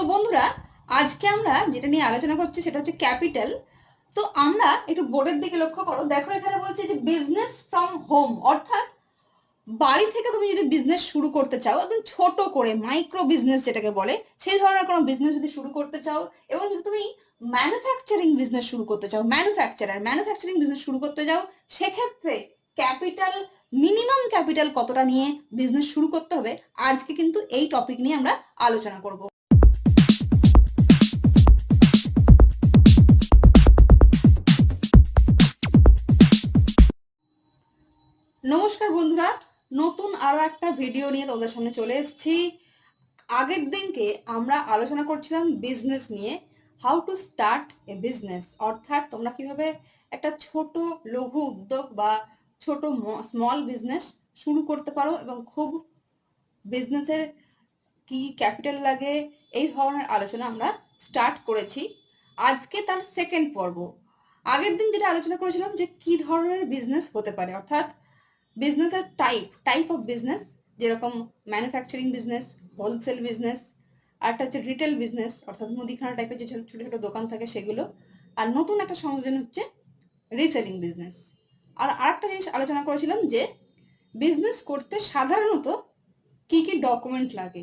তো বন্ধুরা, আজকে আমরা যেটা নিয়ে আলোচনা করছি সেটা হচ্ছে ক্যাপিটাল। তো আমরা একটু বোর্ডের দিকে লক্ষ্য করো। দেখো এখানে বলছে যে বিজনেস ফ্রম হোম অর্থাৎ বাড়ি থেকে তুমি যদি বিজনেস শুরু করতে চাও, একদম ছোট করে মাইক্রো বিজনেস যেটাকে বলে, সেই ধরনের কোনো বিজনেস যদি শুরু করতে চাও এবং যদি তুমি ম্যানুফ্যাকচারিং বিজনেস শুরু করতে চাও ম্যানুফ্যাকচারার ম্যানুফ্যাকচারিং বিজনেস শুরু করতে চাও সেক্ষেত্রে ক্যাপিটাল মিনিমাম ক্যাপিটাল কতটা নিয়ে বিজনেস শুরু করতে হবে, আজকে কিন্তু এই টপিক নিয়ে আমরা আলোচনা করব। নমস্কার বন্ধুরা, নতুন আরও একটা ভিডিও নিয়ে তোমাদের সামনে চলে এসেছি। আগের দিনকে আমরা আলোচনা করছিলাম বিজনেস নিয়ে how to start a business অর্থাৎ তোমরা কীভাবে একটা ছোট লঘু উদ্যোগ বা ছোট স্মল বিজনেস শুরু করতে পারো এবং খুব বিজনেসের কি ক্যাপিটাল লাগে, এই ধরনের আলোচনা আমরা স্টার্ট করেছি। আজকে তার সেকেন্ড পর্ব। আগের দিন যেটা আলোচনা করেছিলাম যে কি ধরনের বিজনেস হতে পারে, অর্থাৎ বিজনেসের টাইপ টাইপ অফ বিজনেস যেরকম ম্যানুফ্যাকচারিং বিজনেস হোলসেল বিজনেস আর একটা হচ্ছে রিটেল বিজনেস অর্থাৎ মুদিখানা টাইপের যে ছোটো ছোটো দোকান থাকে সেগুলো। আর নতুন একটা সংযোজন হচ্ছে রিসেলিং বিজনেস আর আরেকটা জিনিস আলোচনা করেছিলাম যে বিজনেস করতে সাধারণত কি কি ডকুমেন্ট লাগে?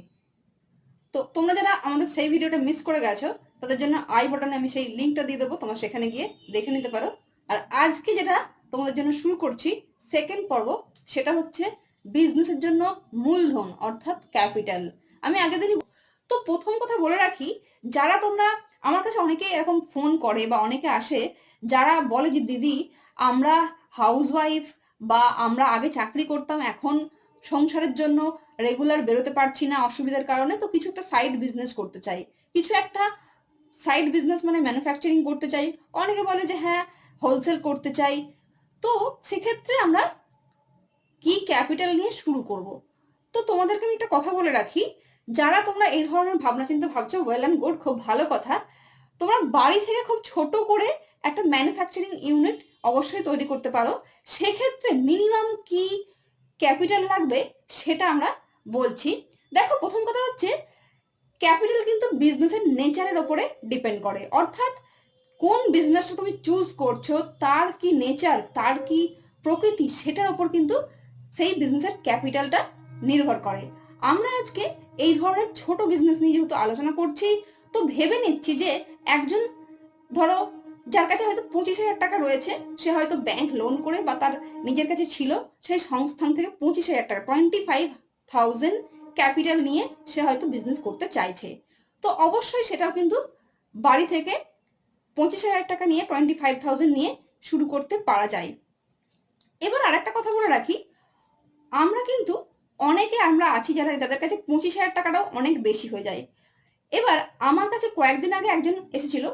তো তোমরা যারা আমাদের সেই ভিডিওটা মিস করে গেছো, তাদের জন্য আই বটনে আমি সেই লিঙ্কটা দিয়ে দেবো, তোমরা সেখানে গিয়ে দেখে নিতে পারো। আর আজকে যেটা তোমাদের জন্য শুরু করছি সেকেন্ড পর্ব, সেটা হচ্ছে বিজনেসের জন্য মূলধন, অর্থাৎ ক্যাপিটাল আমি আগের দিনই তো প্রথম কথা বলে রাখি, যারা তোমরা আমার কাছে অনেকে এরকম ফোন করে বা অনেকে আসে, যারা বলে যে, দিদি, আমরা হাউসওয়াইফ বা আমরা আগে চাকরি করতাম, এখন সংসারের জন্য রেগুলার বেরোতে পারছি না, অসুবিধার কারণে, তো কিছু একটা সাইড বিজনেস করতে চাই। কিছু একটা সাইড বিজনেস মানে ম্যানুফ্যাকচারিং করতে চাই। অনেকে বলে যে হ্যাঁ হোলসেল করতে চাই। তো সেক্ষেত্রে আমরা কি ক্যাপিটাল নিয়ে শুরু করব? তো তোমাদেরকে আমি একটা কথা বলে রাখি, যারা তোমরা এই ধরনের ভাবনা চিন্তা ভাবছ ওয়েল অ্যান্ড গুড খুব ভালো কথা। তোমরা বাড়ি থেকে খুব ছোট করে একটা ম্যানুফ্যাকচারিং ইউনিট অবশ্যই তৈরি করতে পারো। সেক্ষেত্রে মিনিমাম কি ক্যাপিটাল লাগবে সেটা আমরা বলছি। দেখো, প্রথম কথা হচ্ছে, ক্যাপিটাল কিন্তু বিজনেসের নেচারের ওপরে ডিপেন্ড করে। অর্থাৎ কোন বিজনেসটা তুমি চুজ করছ, তার কি নেচার তার কি প্রকৃতি, সেটার ওপর কিন্তু সেই বিজনেসের ক্যাপিটালটা নির্ভর করে। আমরা আজকে এই ধরনের ছোট বিজনেস নিয়ে যেহেতু আলোচনা করছি, তো ভেবে নিচ্ছি যে একজন ধরো, যার কাছে হয়তো পঁচিশ হাজার টাকা রয়েছে, সে হয়তো ব্যাংক লোন করে বা তার নিজের কাছে ছিল, সেই সংস্থান থেকে পঁচিশ হাজার টাকা টোয়েন্টি ফাইভ থাউজেন্ড ক্যাপিটাল নিয়ে সে হয়তো বিজনেস করতে চাইছে। তো অবশ্যই সেটাও কিন্তু বাড়ি থেকে পঁচিশ হাজার টাকা নিয়ে টোয়েন্টি ফাইভ থাউজেন্ড নিয়ে শুরু করতে পারা যায়। এবার আর একটা কথা বলে রাখি, আমরা কিন্তু অনেকে আমরা আছি যারা যাদের কাছে পঁচিশ হাজার টাকাটাও অনেক বেশি হয়ে যায়। এবার আমার কাছে কয়েকদিন আগে একজন এসেছিল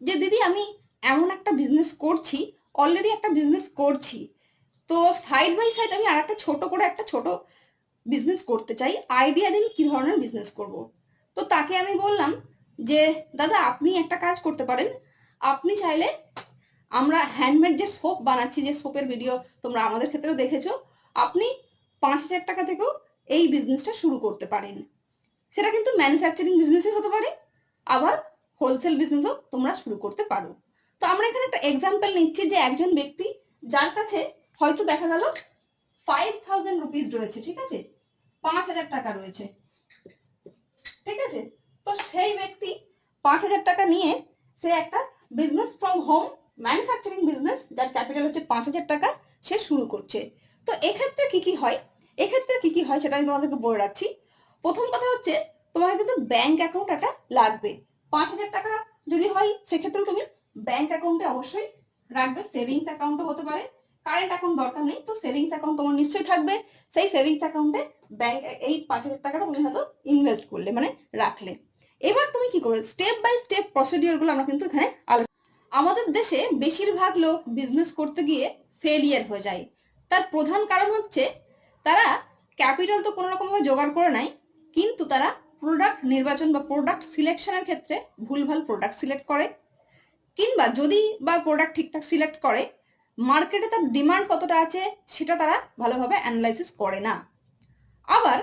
যে, দিদি, আমি এমন একটা বিজনেস করছি অলরেডি একটা বিজনেস করছি। তো সাইড বাই সাইড আমি আর একটা ছোট করে একটা ছোট বিজনেস করতে চাই। আইডিয়া দিন কি ধরনের বিজনেস করব? তো তাকে আমি বললাম যে, দাদা, আপনি একটা কাজ করতে পারেন। আপনি চাইলে আমরা হ্যান্ডমেড যে সোপ বানাচ্ছি, যে সোপের ভিডিও তোমরা আমাদের ক্ষেত্রেও দেখেছ, আপনি পাঁচ হাজার টাকা থেকেও এই বিজনেসটা শুরু করতে পারেন। সেটা কিন্তু ম্যানুফ্যাকচারিং বিজনেসই হতে পারে, আবার হোলসেল বিজনেসও তোমরা শুরু করতে পারো। তো আমরা এখানে একটা এক্সাম্পল নিচ্ছি যে একজন ব্যক্তি যার কাছে হয়তো দেখা গেল ফাইভ থাউজেন্ড রুপিস রয়েছে, ঠিক আছে? পাঁচ হাজার টাকা রয়েছে। ঠিক আছে? তো সেই ব্যক্তি পাঁচ হাজার টাকা নিয়ে সে একটা business from home manufacturing business যার ক্যাপিটাল হচ্ছে পাঁচ হাজার টাকা, সে শুরু করছে। তো এক্ষেত্রে কি কি হয়? এক্ষেত্রে কি কি হয় সেটা আমি তোমাদেরকে বলে রাখছি। প্রথম কথা হচ্ছে তোমাকে কিন্তু ব্যাংক অ্যাকাউন্ট একটা লাগবে। পাঁচ হাজার টাকা যদি হয় সেক্ষেত্রে তুমি ব্যাংক অ্যাকাউন্টে অবশ্যই রাখবে। সেভিংস অ্যাকাউন্টও হতে পারে। কারেন্ট অ্যাকাউন্ট দরকার নেই, তো সেভিংস অ্যাকাউন্ট তোমার নিশ্চয়ই থাকবে। সেই সেভিংস অ্যাকাউন্টে ব্যাংক এই পাঁচ হাজার টাকাটা তুমি হয়তো ইনভেস্ট করলে মানে রাখলে। এবার তুমি কি করবে? স্টেপ বাই স্টেপ প্রসিডিওরগুলো আমরা কিন্তু এখানে আলোচনা আমাদের দেশে বেশিরভাগ লোক বিজনেস করতে গিয়ে ফেলিয়ার হয়ে যায়। তার প্রধান কারণ হচ্ছে তারা ক্যাপিটাল তো কোনো রকমভাবে জোগাড় করে নাই, কিন্তু তারা প্রোডাক্ট নির্বাচন বা প্রোডাক্ট সিলেকশনের ক্ষেত্রে ভুলভাল প্রোডাক্ট সিলেক্ট করে। কিংবা যদি বা প্রোডাক্ট ঠিকঠাক সিলেক্ট করে মার্কেটে তার ডিমান্ড কতটা আছে সেটা তারা ভালোভাবে অ্যানালাইসিস করে না। আবার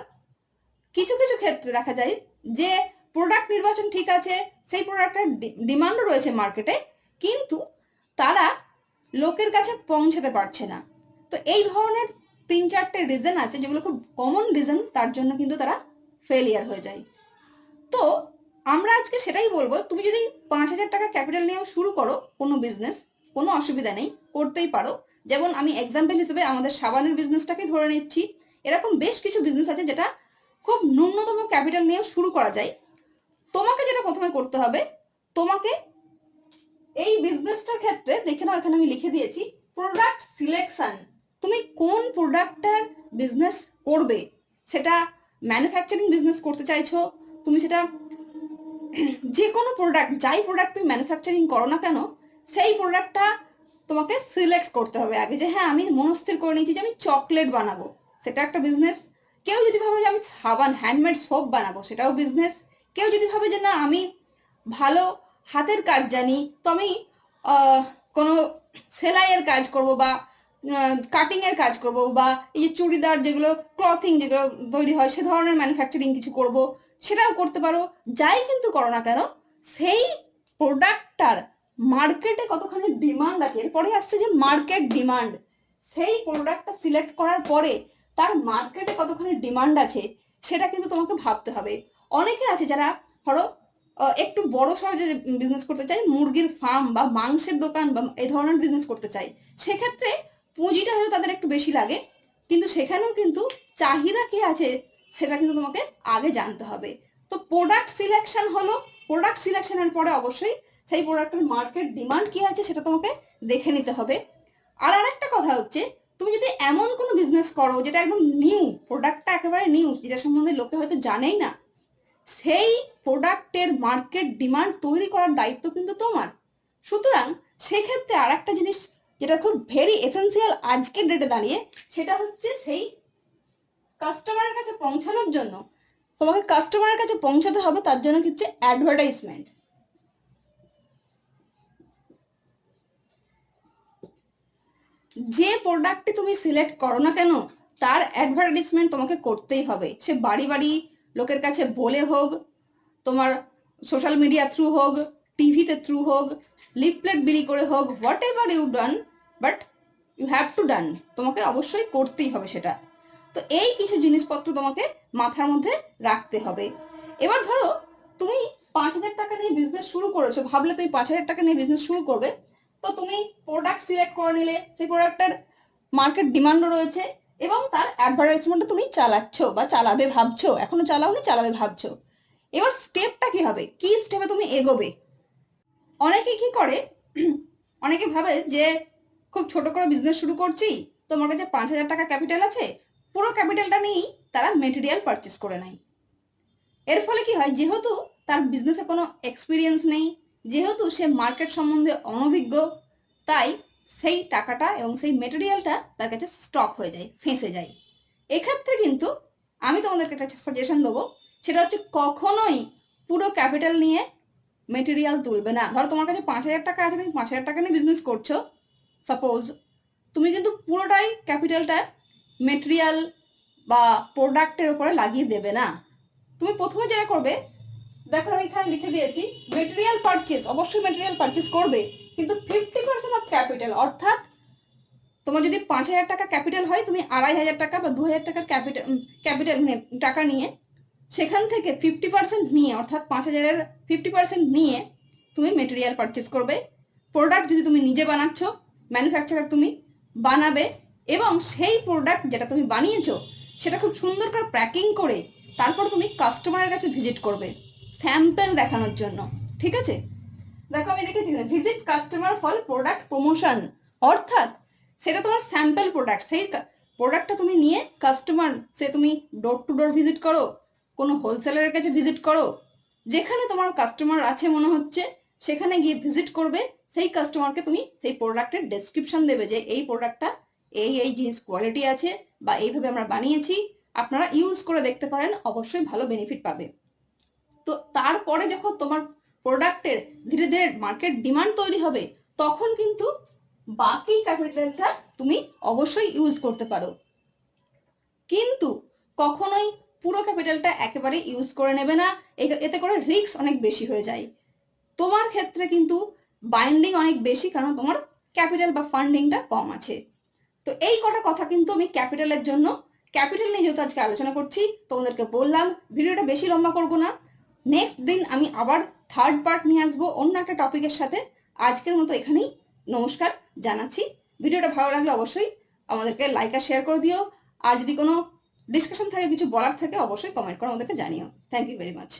কিছু কিছু ক্ষেত্রে দেখা যায় যে প্রোডাক্ট নির্বাচন ঠিক আছে, সেই প্রোডাক্টের ডিমান্ডও রয়েছে মার্কেটে কিন্তু তারা লোকের কাছে পৌঁছাতে পারছে না। তো এই ধরনের তিন চারটে রিজন আছে, যেগুলো খুব কমন রিজন তার জন্য কিন্তু তারা ফেলিয়ার হয়ে যায়। তো আমরা আজকে সেটাই বলব, তুমি যদি পাঁচ হাজার টাকা ক্যাপিটাল নিয়েও শুরু করো কোনো বিজনেস কোনো অসুবিধা নেই, করতেই পারো। যেমন আমি এক্সাম্পল হিসেবে আমাদের সাবানের বিজনেসটাকে ধরে নিচ্ছি। এরকম বেশ কিছু বিজনেস আছে যেটা খুব ন্যূনতম ক্যাপিটাল নিয়েও শুরু করা যায়। তোমাকে যেটা প্রথমে করতে হবে, তোমাকে এই বিজনেসটার ক্ষেত্রে দেখে নাও, এখানে আমি লিখে দিয়েছি প্রোডাক্ট সিলেকশন তুমি কোন প্রোডাক্টটার বিজনেস করবে? সেটা ম্যানুফ্যাকচারিং বিজনেস করতে চাইছো, তুমি সেটা যে কোনো প্রোডাক্ট যাই প্রোডাক্ট তুমি ম্যানুফ্যাকচারিং করো না কেন, সেই প্রোডাক্টটা তোমাকে সিলেক্ট করতে হবে আগে যে হ্যাঁ আমি মনস্থির করে নিয়েছি যে আমি চকলেট বানাবো। সেটা একটা বিজনেস কেউ যদি ভাবে যে আমি সাবান হ্যান্ডমেড সোপ বানাবো, সেটাও বিজনেস কেউ যদি ভাবে যে না, আমি ভালো হাতের কাজ জানি তো আমি কোনো সেলাইয়ের কাজ করব বা কাটিং এর কাজ করব বা, এই যে চুড়িদার যেগুলো ক্লথিং যেগুলো তৈরি হয়, সে ধরনের ম্যানুফ্যাকচারিং কিছু করব, সেটাও করতে পারো। যাই কিন্তু করো না কেন, সেই প্রোডাক্টটার মার্কেটে কতখানি ডিমান্ড আছে এরপরে আসছে যে মার্কেট ডিমান্ড সেই প্রোডাক্টটা সিলেক্ট করার পরে, তার মার্কেটে কতখানি ডিমান্ড আছে, সেটা কিন্তু তোমাকে ভাবতে হবে। অনেকে আছে যারা ধরো একটু বড় সড়ো যে বিজনেস করতে চাই মুরগির ফার্ম বা মাংসের দোকান বা এই ধরনের বিজনেস করতে চাই সেক্ষেত্রে পুঁজিটা হয়তো তাদের একটু বেশি লাগে, কিন্তু সেখানেও কিন্তু চাহিদা কি আছে সেটা কিন্তু তোমাকে আগে জানতে হবে। তো প্রোডাক্ট সিলেকশন হলো প্রোডাক্ট সিলেকশনের পরে অবশ্যই সেই প্রোডাক্টের মার্কেট ডিমান্ড কি আছে সেটা তোমাকে দেখে নিতে হবে। আর আরেকটা কথা হচ্ছে, তুমি যদি এমন কোনো বিজনেস করো যেটা একদম নিউ প্রোডাক্টটা একেবারে নিউ যেটা সম্বন্ধে লোকে হয়তো জানেই না সেই প্রোডাক্টের মার্কেট ডিমান্ড তৈরি করার দায়িত্ব কিন্তু তোমার। সুতরাং সেক্ষেত্রে আর একটা জিনিস যেটা খুব ভেরি এসেন্সিয়াল আজকের ডেটে দাঁড়িয়ে, সেটা হচ্ছে সেই কাস্টমারের কাছে পৌঁছানোর জন্য। তোমাকে কাস্টমারের কাছে পৌঁছাতে হবে, তার জন্য হচ্ছে অ্যাডভার্টাইজমেন্ট যে প্রোডাক্টটি তুমি সিলেক্ট করো না কেন, তার অ্যাডভার্টাইজমেন্ট তোমাকে করতেই হবে। সে বাড়ি বাড়ি লোকের কাছে বলে হোক, তোমার সোশ্যাল মিডিয়া থ্রু হোক টিভিতে থ্রু হোক লিফলেট বিলি করে হোক whatever you done but you have to done তোমাকে অবশ্যই করতেই হবে সেটা। তো এই কিছু জিনিসপত্র তোমাকে মাথার মধ্যে রাখতে হবে। এবার ধরো, তুমি পাঁচ হাজার টাকা নিয়ে বিজনেস শুরু করেছ, ভাবলে তুমি পাঁচ হাজার টাকা নিয়ে বিজনেস শুরু করবে, তো তুমি প্রোডাক্ট সিলেক্ট করে নিলে, সেই প্রোডাক্টের মার্কেট ডিমান্ডও রয়েছে এবং তার অ্যাডভার্টাইজমেন্টটা তুমি চালাচ্ছ বা চালাবে ভাবছ, এখনও চালাওনি, চালাবে ভাবছ। এবার স্টেপটা কি হবে? কি স্টেপে তুমি এগোবে? অনেকে কি করে? অনেকে ভাবে যে, খুব ছোট করে বিজনেস শুরু করছি, তোমার কাছে পাঁচ হাজার টাকা ক্যাপিটাল আছে, পুরো ক্যাপিটালটা নিয়েই তারা মেটেরিয়াল পারচেস করে নেয়। এর ফলে কি হয়? যেহেতু তার বিজনেসে কোনো এক্সপিরিয়েন্স নেই, যেহেতু সে মার্কেট সম্বন্ধে অনভিজ্ঞ, তাই সেই টাকাটা এবং সেই মেটেরিয়ালটা তার কাছে স্টক হয়ে যায়, ফেঁসে যায়। এক্ষেত্রে কিন্তু আমি তোমাদেরকে একটা সাজেশন দেবো, সেটা হচ্ছে কখনোই পুরো ক্যাপিটাল নিয়ে মেটেরিয়াল তুলবে না। ধরো তোমার কাছে পাঁচ হাজার টাকা আছে, তুমি পাঁচ হাজার টাকা নিয়ে বিজনেস করছ। সাপোজ তুমি কিন্তু পুরোটাই ক্যাপিটালটা মেটেরিয়াল বা প্রোডাক্টের উপরে লাগিয়ে দেবে না। তুমি প্রথমে যেটা করবে, দেখো এখানে লিখে দিয়েছি মেটেরিয়াল পারচেস অবশ্যই মেটেরিয়াল পারচেস করবে। কিন্তু ফিফটি পার্সেন্ট অফ ক্যাপিটাল অর্থাৎ তোমার যদি পাঁচ হাজার টাকা ক্যাপিটাল হয়, তুমি আড়াই হাজার টাকা বা দু হাজার টাকার ক্যাপিটাল ক্যাপিটাল টাকা নিয়ে সেখান থেকে ফিফটি পার্সেন্ট নিয়ে, অর্থাৎ পাঁচ হাজারের ফিফটি পার্সেন্ট নিয়ে তুমি মেটেরিয়াল পারচেস করবে। প্রোডাক্ট যদি তুমি নিজে বানাচ্ছ ম্যানুফ্যাকচারার তুমি বানাবে এবং সেই প্রোডাক্ট যেটা তুমি বানিয়েছো, সেটা খুব সুন্দর করে প্যাকিং করে তারপর তুমি কাস্টমারের কাছে ভিজিট করবে। স্যাম্পেল দেখানোর জন্য, ঠিক আছে? দেখো আমি লিখেছি visit customer follow product promotion অর্থাৎ সেটা তোমার স্যাম্পল প্রোডাক্ট সেই প্রোডাক্টটা তুমি নিয়ে কাস্টমার সে তুমি ডোর টু ডোর ভিজিট করো, কোনো হোলসেলারের কাছে ভিজিট করো, যেখানে তোমার কাস্টমার আছে মনে হচ্ছে, সেখানে গিয়ে ভিজিট করবে, সেই কাস্টমারকে তুমি সেই প্রোডাক্টের ডেসক্রিপশন দেবে যে এই প্রোডাক্টটা এই এই জিনিস কোয়ালিটি আছে বা এইভাবে আমরা বানিয়েছি, আপনারা ইউজ করে দেখতে পারেন, অবশ্যই ভালো বেনিফিট পাবে। তো তারপরে যখন তোমার প্রোডাক্টের ধীরে ধীরে মার্কেট ডিমান্ড তৈরি হবে, তখন কিন্তু বাকি ক্যাপিটালটা তুমি অবশ্যই ইউজ করতে পারো। কিন্তু কখনোই পুরো ক্যাপিটালটা একেবারে ইউজ করে নেবে না এতে করে রিস্ক অনেক বেশি হয়ে যায়। তোমার ক্ষেত্রে কিন্তু বাইন্ডিং অনেক বেশি, কারণ তোমার ক্যাপিটাল বা ফান্ডিংটা কম আছে। তো এই কটা কথা কিন্তু আমি ক্যাপিটালের জন্য, ক্যাপিটাল নিয়ে যেহেতু আজকে আলোচনা করছি, তোমাদেরকে বললাম, ভিডিওটা বেশি লম্বা করব না নেক্সট দিন আমি আবার থার্ড পার্ট নিয়ে আসব অন্য একটা টপিকের সাথে। আজকের মতো এখানেই। নমস্কার জানাচ্ছি। ভিডিওটা ভালো লাগলে অবশ্যই আমাদেরকে লাইক আর শেয়ার করে দিও। আর যদি কোনো ডিসকাশন থাকে, কিছু বলার থাকে, অবশ্যই কমেন্ট করে আমাদেরকে জানিও। Thank you very much